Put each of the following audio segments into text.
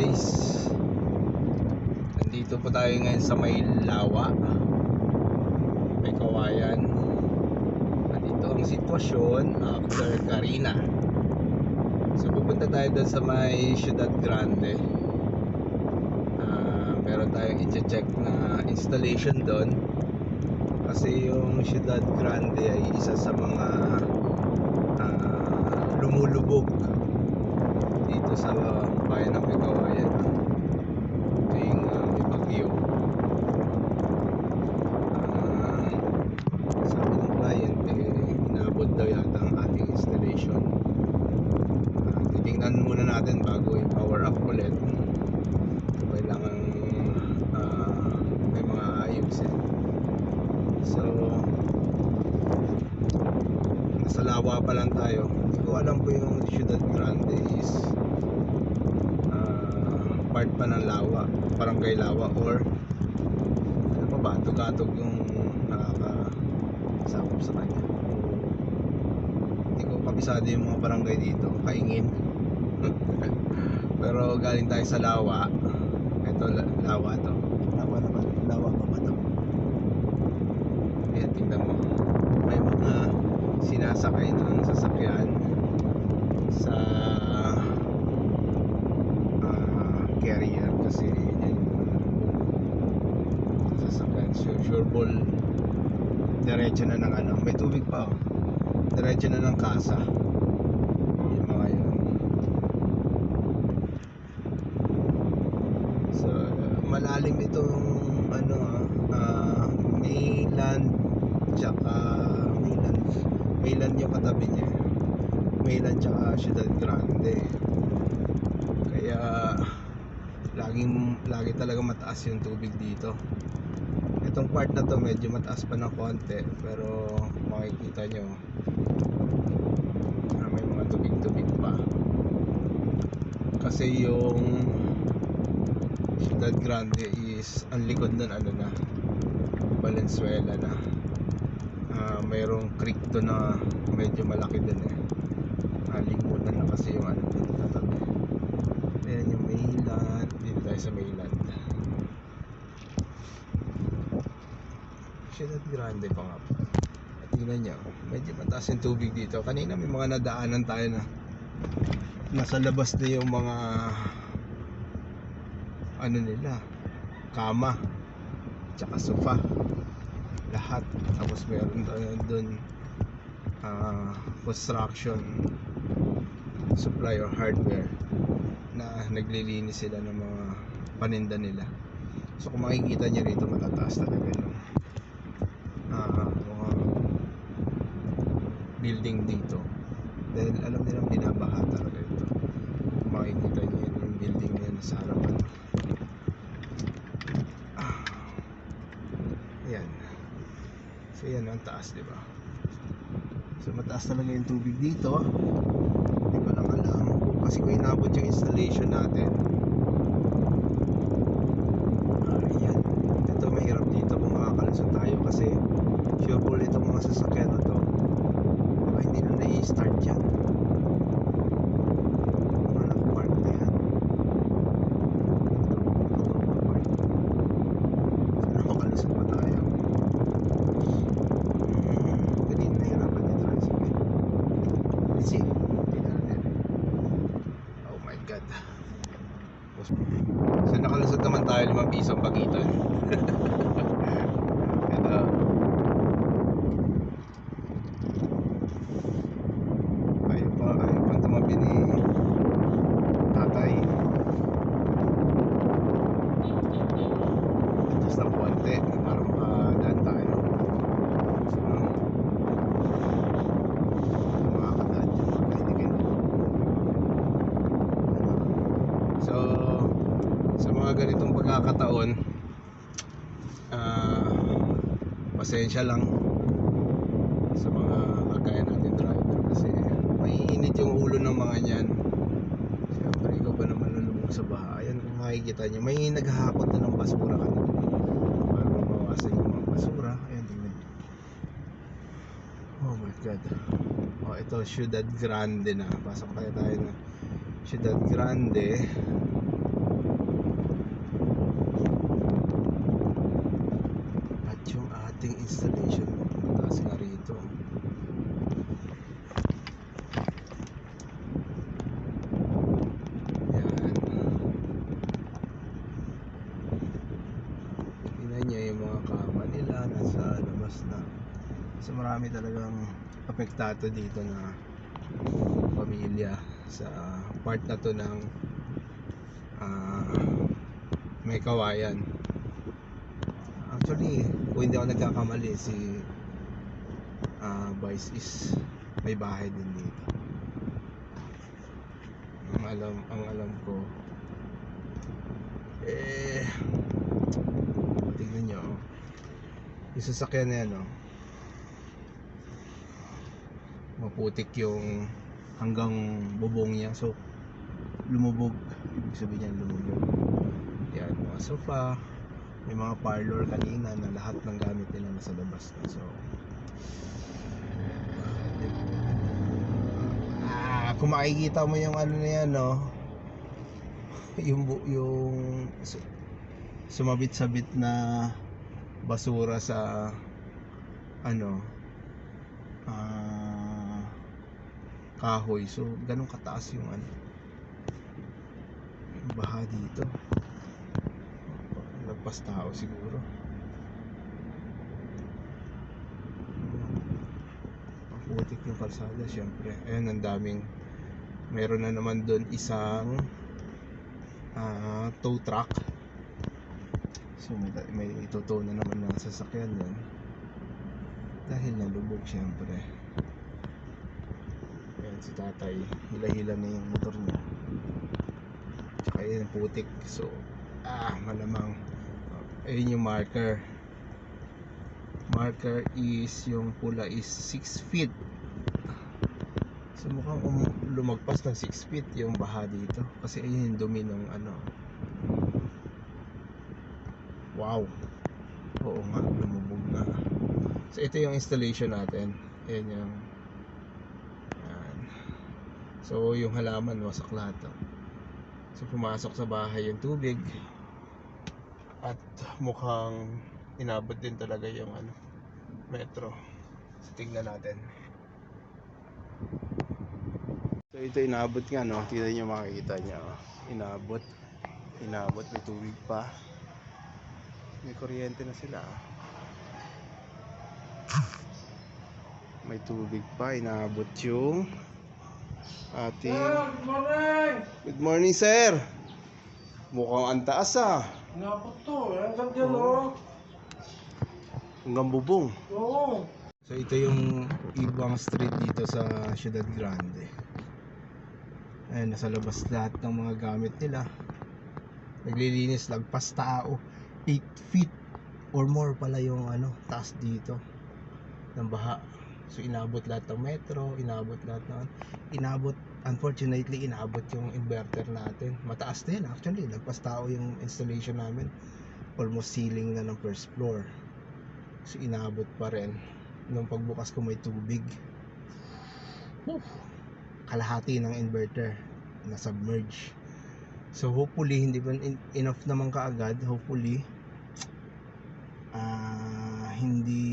guys. Nandito po tayo ngayon sa may lawa. May kawayan. Nandito ang sitwasyon after Karina. So pupunta tayo doon sa may Ciudad Grande. Ah, Meron tayong i-check na installation doon Kasi yung Ciudad Grande ay isa sa mga ah, lumulubog dito sa bayan ng Pigawayan tuwing uh, may bagyo. Ah, sabi ng client eh inabot daw yata ang ating installation. Ah, titingnan muna natin bago i-power up ulit. Kailangan ah, may mga ayusin. So nasa lawa pa lang tayo. Hindi ko alam po yung Ciudad Grande is part pa ng lawa barangay lawa or ano pa ba tugatog yung nakakasakop sa kanya. Hindi ko kabisado yung mga barangay dito kaingin pero galing tayo sa lawa ito la- lawa to. Lawa na ba lawa pa ba to? Ayan tingnan mo may mga sinasakay ng sasakyan sa ball. Diretso na ng ano may tubig pa oh. Diretso na ng kasa. Yung mga yun. So malalim itong ano ah mainland tsaka mainland mainland yung katabi niya. Mainland tsaka Ciudad Grande. Kaya laging lagi talaga mataas yung tubig dito itong part na to medyo mataas pa ng konti pero makikita nyo na may mga tubig-tubig pa. Kasi yung Ciudad Grande is ang likod nun ano na Valenzuela na. Ah, mayroong creek doon na medyo malaki din eh. Uh, limutan na kasi yung ano dito tatabi ayan yung mainland dito tayo sa mainland Ciudad Grande pa nga po. At tingnan nyo medyo mataas yung tubig dito. Kanina may mga nadaanan tayo na nasa labas na yung mga ano nila kama tsaka sofa. Lahat. Tapos meron tayo dun ah, construction supply or hardware na naglilinis sila ng mga paninda nila. So kung makikita nyo rito matataas talaga yung ah, mga building dito dahil alam nilang binabaha talaga ito kung makikita nyo yun yung building na yun sa harapan ah, So yan ang taas, di ba? So mataas talaga yung tubig dito. Hindi ko lang alam kasi kung inabot yung installation natin. Ah, yan. Ito mahirap dito kung makakalusot tayo kasi sure full itong mga sasakyan hindi na nai-start yan. Mga nakapark na yan. Sana makalusot pa tayo. Kanina nahirapan yung tricycle. Let's see. Tingnan natin. Oh my God. So nakalusot naman tayo limang piso ang pagitan. Ito. Ayaw pa, ayaw pa tumabi ni tatay. Adjust ng konti para makadaan tayo. So, makakadaan dyan mga kaibigan. So, sa mga ganitong pagkakataon, ah, pasensya lang sa mga kagaya natin driver kasi maiinit yung ulo ng mga yan. Siyempre, ikaw ba naman lulubog sa baha? Ayan, kung makikita nyo, may naghahakot na ng basura ka para mabawasan yung mga basura. Ayan, tingnan nyo. Oh my God. Oh, ito, Ciudad Grande na. Pasok tayo tayo na Ciudad Grande. ating installation. Mataas nga rito. Yan. Tingnan niyo yung mga kama nila nasa labas na. So marami talagang apektado dito na pamilya sa part na to ng ah, may kawayan. Actually, kung hindi ako nagkakamali, si ah, Vice is may bahay din dito. Ang alam, ang alam ko, eh, nyo, oh. yung sasakyan na yan, oh. maputik yung hanggang bubong niya, so, lumubog, ibig sabihin niya lumubog. Yan, mga sofa, may mga parlor kanina na lahat ng gamit nila nasa labas na. So, ah, kung makikita mo yung ano na yan, no? Yung, bu- yung su- sumabit-sabit na basura sa ano ah kahoy. So, ganun kataas yung ano baha dito. Lagpas tao siguro. Maputik yung kalsada, syempre. Ayun, ang daming meron na naman doon isang ah, tow truck. So may, may itutow na naman ng sasakyan yun. Dahil nalubog syempre. Ayan si tatay, hila-hila na yung motor niya. Tsaka yun putik. So, ah, malamang. Ayun yung marker. Marker is, yung pula is 6 feet. So mukhang um, lumagpas ng 6 feet yung baha dito. Kasi ayun yung dumi ng ano. Wow. Oo nga, lumubog na. So ito yung installation natin. Ayan yung Ayan. So yung halaman wasak lahat. So pumasok sa bahay yung tubig. At mukhang inabot din talaga yung ano metro. So tingnan natin. So ito inabot nga no. Tingnan niyo makikita niya. oh. Inabot. Inabot may tubig pa. May kuryente na sila. oh. May tubig pa. Inabot yung ating... Good morning! Good morning, sir. Mukhang ang taas ah. Napot to, ang ganda no? Hanggang bubong. Oo. So ito yung ibang street dito sa Ciudad Grande. Ayan, nasa labas lahat ng mga gamit nila. Naglilinis, lagpas tao. 8 feet or more pala yung ano, taas dito ng baha. So inabot lahat ng metro, inabot lahat ng inabot unfortunately inabot yung inverter natin. Mataas yan actually, lagpas tao yung installation namin. Almost ceiling na ng first floor. So inabot pa rin nung pagbukas ko may tubig. Whew. Kalahati ng inverter na submerge. So hopefully hindi pa enough naman kaagad. Hopefully ah hindi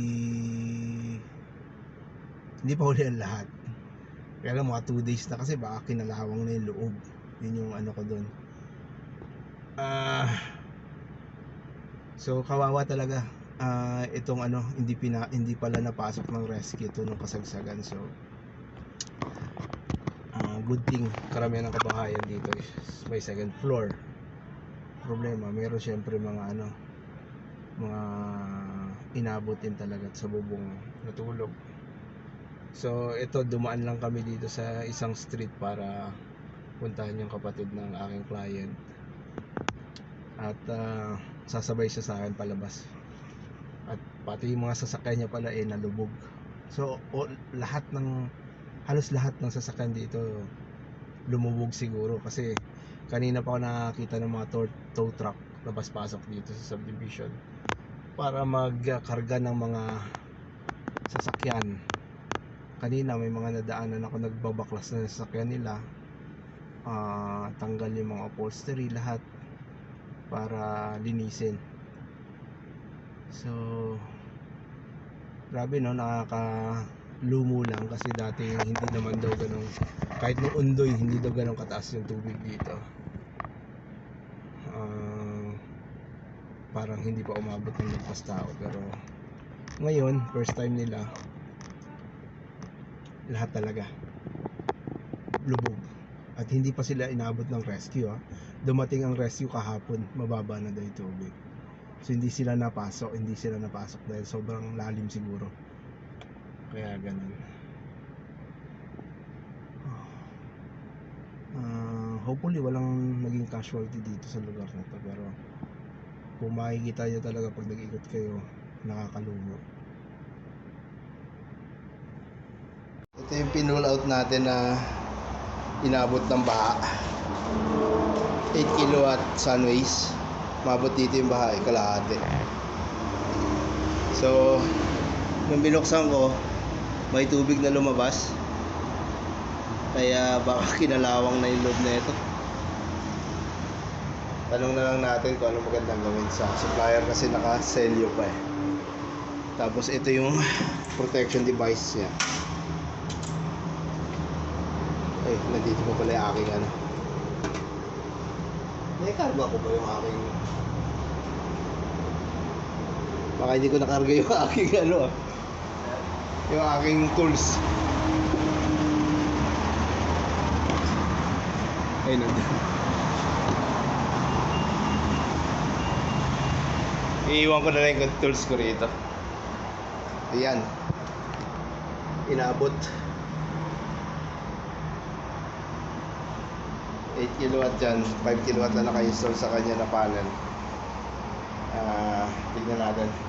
hindi pa huli ang lahat. Lang mga 2 days na kasi baka kinalawang na yung loob. Yun yung ano ko doon. Ah So kawawa talaga ah itong ano hindi pina hindi pala napasok ng rescue ito nung kasagsagan so ah good thing karamihan ng kabahayan dito is may second floor problema meron syempre mga ano mga inabot din talaga sa bubong natulog so ito dumaan lang kami dito sa isang street para puntahan yung kapatid ng aking client. At ah, sasabay siya sa akin palabas. At pati yung mga sasakyan niya pala eh nalubog. So o, lahat ng halos lahat ng sasakyan dito lumubog siguro. Kasi kanina pa ako nakakita ng mga tow, tow truck labas pasok dito sa subdivision para magkarga ng mga sasakyan kanina may mga nadaanan ako nagbabaklas na sasakyan nila Ah, tanggal yung mga upholstery lahat para linisin So, Grabe no, nakakalumo lang kasi dati hindi naman daw ganun. Kahit nung undoy, hindi daw ganun kataas yung tubig dito. Ah, parang hindi pa umabot ng lagpas tao pero ngayon, first time nila lahat talaga lubog. At hindi pa sila inabot ng rescue ah. dumating ang rescue kahapon mababa na daw yung tubig. So hindi sila napasok hindi sila napasok dahil sobrang lalim siguro. Kaya ganun. Ah, hopefully walang naging casualty dito sa lugar na to pero kung makikita nyo talaga pag nag-ikot kayo nakakalumo ito yung pinull out natin na inabot ng baha. 8 kilowatt sunways. Mabot dito yung baha eh, kalahati. So nung binuksan ko may tubig na lumabas. Kaya baka kinalawang na yung loob na ito tanong na lang natin kung ano magandang gawin sa supplier kasi naka-selyo pa eh tapos ito yung protection device niya ay, nandito pa pala yung aking ano. May karga ko ba yung aking... Baka hindi ko nakarga yung aking ano ah. Yung aking tools. Ay, nandun. Iiwan ko na lang yung tools ko rito. Ayan. Inabot. 8 kilowatt dyan, 5 kilowatt na naka-install sa kanya na panel. Ah, tignan natin.